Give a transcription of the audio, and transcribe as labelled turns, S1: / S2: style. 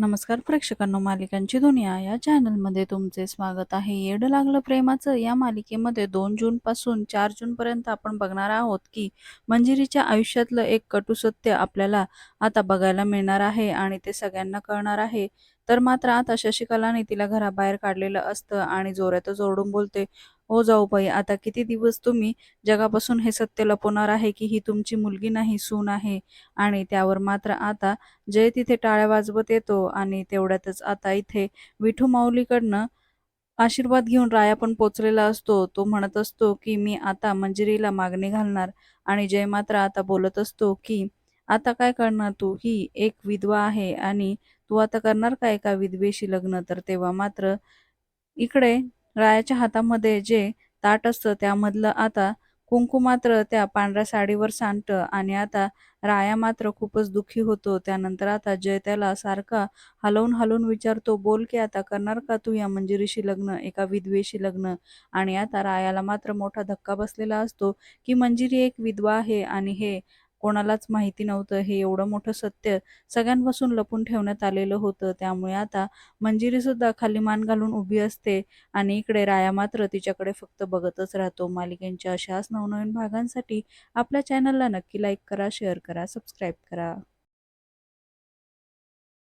S1: नमस्कार प्रेक्षकांनो मालिकांची दुनिया या चॅनलमध्ये तुमचे स्वागत आहे. येड लागलं प्रेमाचं या मालिकेमध्ये दोन जून पासून चार जून पर्यंत आपण बघणार आहोत की मंजिरीच्या आयुष्यातलं एक कटू सत्य आपल्याला आता बघायला मिळणार आहे आणि ते सगळ्यांना कळणार आहे. तर मात्र आता शशिकलाने तिला घराबाहेर काढलेलं असतं आणि जोरातच ओरडून बोलते ओ जाऊबाई आता किती दिवस तुम्ही जगापासून हे सत्य लपवणार आहे की ही तुमची मुलगी नाही सून आहे? आणि त्यावर मात्र आता जय तिथे टाळ्या वाजवत येतो आणि तेवढ्यातच आता इथे विठू माऊलीकडनं आशीर्वाद घेऊन राया पण पोचलेला असतो. तो म्हणत असतो की मी आता मंजिरीला मागणी घालणार. आणि जय मात्र आता बोलत असतो की आता काय करणार तू? ही एक विधवा आहे आणि तू आता करणार का एका विधवेशी लग्न. तर तेव्हा मात्र इकडे रायाच्या हातामध्ये जे ताट असतं त्यामधलं आता कुंकू मात्र त्या पांढऱ्या साडीवर सांडतं आणि आता राया मात्र खूपच दुःखी होतो. त्यानंतर आता जय त्याला सारखा हलवून हलवून विचारतो बोल की आता करणार का तू या मंजिरीशी लग्न एका विधवेशी लग्न? आणि आता रायाला मात्र मोठा धक्का बसलेला असतो की मंजिरी एक विधवा आहे आणि हे कोणालाच माहिती नव्हतं हे एवढं मोठं सत्य सगळ्यांपासून लपून ठेवण्यात आलेलं होतं. त्यामुळे आता मंजिरी सुद्धा खाली मान घालून उभी असते आणि इकडे राया मात्र तिच्याकडे फक्त बघतच राहतो. मालिकेंच्या अशाच नवनवीन भागांसाठी आपल्या चॅनलला नक्की लाईक करा शेअर करा सबस्क्राईब करा.